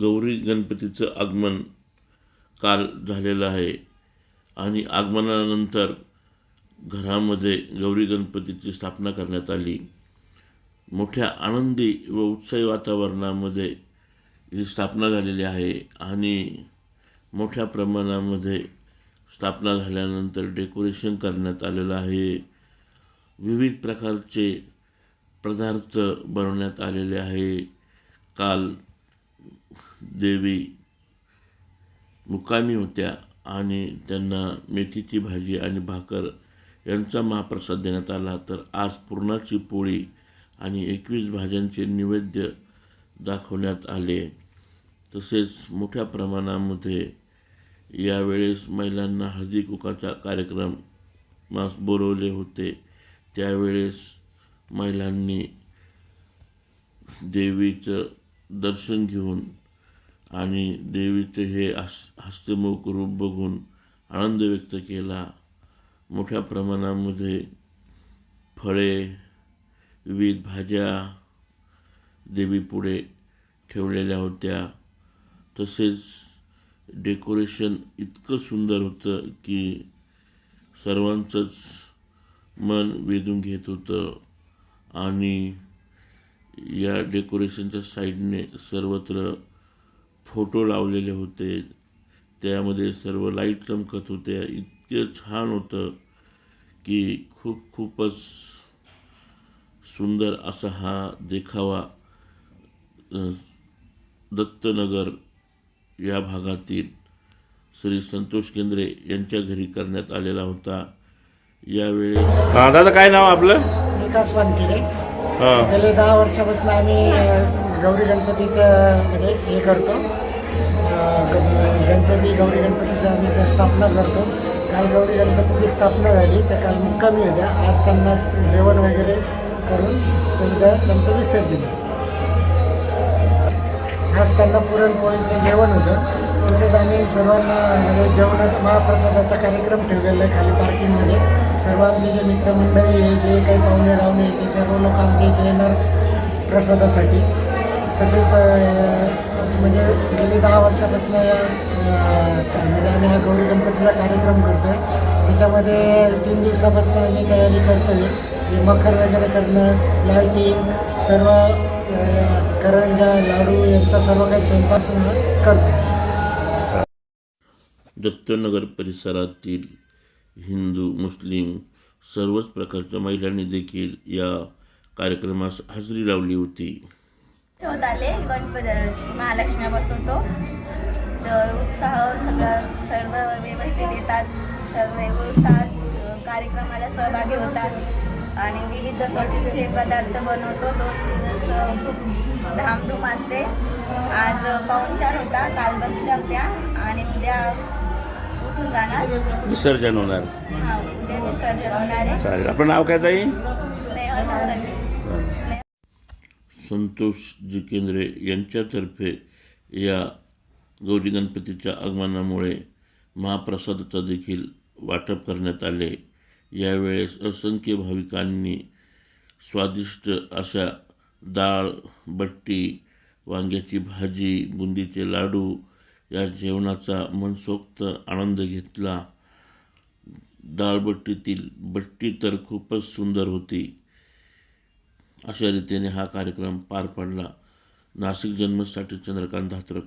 गौरी गणपतीचं आगमन काल झालेलं आहे. आणि आगमनानंतर घरामध्ये गौरी गणपतीची स्थापना करण्यात आली. मोठ्या आनंदी व उत्साही वातावरणामध्ये ही स्थापना झालेली आहे आणि मोठ्या प्रमाणामध्ये स्थापना झाल्यानंतर डेकोरेशन करण्यात आलेलं आहे. विविध प्रकारचे पदार्थ बनवण्यात आलेले आहे. काल देवी मुकामी होत्या आणि त्यांना मेथीची भाजी आणि भाकर यांचा महाप्रसाद देण्यात आला. तर आज पुरणाची पोळी आणि एकवीस भाज्यांचे नैवेद्य दाखवण्यात आले. तसेच मोठ्या प्रमाणामध्ये यावेळेस महिलांना हळदी कुकाचा कार्यक्रम मास बोलवले होते. त्यावेळेस महिलांनी देवीचं दर्शन घेऊन आणि देवीचे हे हस् हस्तमुख रूप बघून आनंद व्यक्त केला. मोठ्या प्रमाणामध्ये फळे विविध भाज्या देवीपुढे ठेवलेल्या होत्या. तसेच डेकोरेशन इतकं सुंदर होतं की सर्वांचंच मन वेधून घेत होतं. आणि या डेकोरेशनच्या साईडने सर्वत्र फोटो लावलेले होते. त्यामध्ये सर्व लाइट चमकत होत्या. इतके छान होतं की खूप खूपच सुंदर असा हा देखावा दत्तनगर या भागातील श्री संतोष केंद्रे यांच्या घरी करण्यात आलेला होता. यावेळेस दादा काय नाव आपलं? विकास वानखेडे. गेले दहा वर्षापासून आम्ही गौरी गणपतीचं म्हणजे हे करतो. गणपती गौरी गणपतीचं आम्ही त्या स्थापना करतो. काल गौरी गणपतीची स्थापना झाली त्या काल मुक्कामी होत्या. आज त्यांना जेवण वगैरे करून त्या त्यांचं विसर्जन. आज त्यांना पुरणपोळीचं जेवण होतं. तसेच आम्ही सर्वांना म्हणजे जेवणाचा महाप्रसादाचा कार्यक्रम ठेवलेला आहे खाली पार्किंगमध्ये सर्व आमचे जे मित्रमंडळी आहे जे काही पाहुणे रावणे आहे, ते सर्व लोक आमच्या इथे येणार प्रसादासाठी. तसेच म्हणजे गेली दहा वर्षापासून या म्हणजे आम्ही हा गौरी गणपतीचा कार्यक्रम करतो आहे त्याच्यामध्ये तीन दिवसापासून आम्ही तयारी करतो आहे मखर वगैरे करणं लाईटिंग सर्व करंजा लाडू यांचा सर्व काही स्वयंपाक करतो दत्तनगर परिसरातील हिंदू मुस्लिम सर्वच प्रकारच्या महिलांनी देखील या कार्यक्रमास हजेरी लावली होती. होत आले गणपती महालक्ष्मी बसवतो. तर उत्साह सगळं सर्व व्यवस्थित येतात. सगळे उत्साहात कार्यक्रमाला सहभागी होतात. आणि विविध प्रकारचे पदार्थ बनवतो. दोन दिवस खूप धामधूम असते. आज पाहुणचार होता. काल बसल्या होत्या. आणि उद्या विसर्जन होणार. हा उद्या विसर्जन होणार आहे. चालेल. आपलं नाव काय ताई? स्नेहल संतोष जिकेंद्रे यांच्यातर्फे या गौरी गणपतीच्या आगमनामुळे महाप्रसादाचं देखील वाटप करण्यात आले. यावेळेस असंख्य भाविकांनी स्वादिष्ट अशा डाळ बट्टी वांग्याची भाजी बुंदीचे लाडू या जेवणाचा मनसोक्त आनंद घेतला. डाळबट्टीतील बट्टी तर खूपच सुंदर होती. अशा रीतीने हा कार्यक्रम पार पडला. नाशिक जन्मसाठी चंद्रकांत धात्रक.